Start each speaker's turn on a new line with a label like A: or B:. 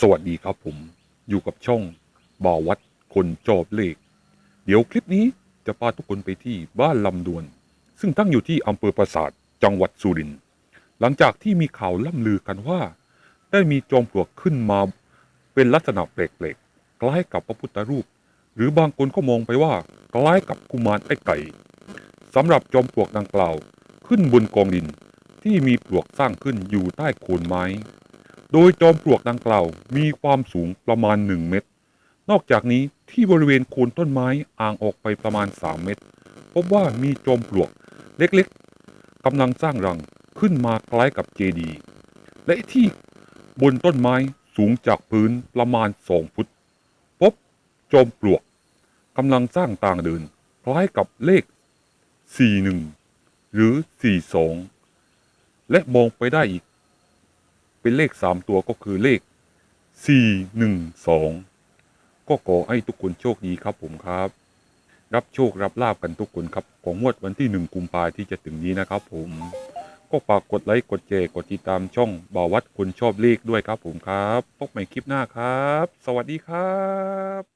A: สวัสดีครับผม อยู่กับช่องบ่อวัดคนจอบเลข เดี๋ยวคลิปนี้จะพาทุกคนไปที่บ้านลำดวน ซึ่งตั้งอยู่ที่อำเภอปราสาทจังหวัดสุรินทร์หลังจากที่มีข่าวล่ำลือกันว่า ได้มีจอมปลวกขึ้นมาเป็นลักษณะแปลกๆ คล้ายกับพระพุทธรูป หรือบางคนก็มองไปว่า คล้ายกับกุมารไอ้ไก่สำหรับจอมปลวกดังกล่าว ขึ้นบนกองดินที่มีปลวกสร้างขึ้นอยู่ใต้โคนไม้ โดยจอมปลวกดังกล่าวมีความสูงประมาณ 1 เมตร นอกจากนี้ที่บริเวณโคนต้นไม้อ่างออกไปประมาณ 3 เมตร พบว่ามีจอมปลวกเล็กๆกำลังสร้างรังขึ้นมาคล้ายกับเจดีย์และที่บนต้นไม้สูงจากพื้นประมาณ2ฟุต พบจอมปลวกกำลังสร้างต่างเดิน คล้ายกับเลข 41 หรือ 42 และมองไปได้อีก เป็นเลขสามตัวก็คือเลขสี่หนึ่งสองก็ขอให้ทุกคนโชคดีครับผมครับ รับโชครับลาบกันทุกคนครับ ของงวดวันที่หนึ่งกุมภาที่จะถึงนี้นะครับผม ก็ฝากกดไลค์กดแชร์กดติดตามช่องบ่าววัดคนชอบเลขด้วยครับผมครับ พบใหม่คลิปหน้าครับ สวัสดีครับ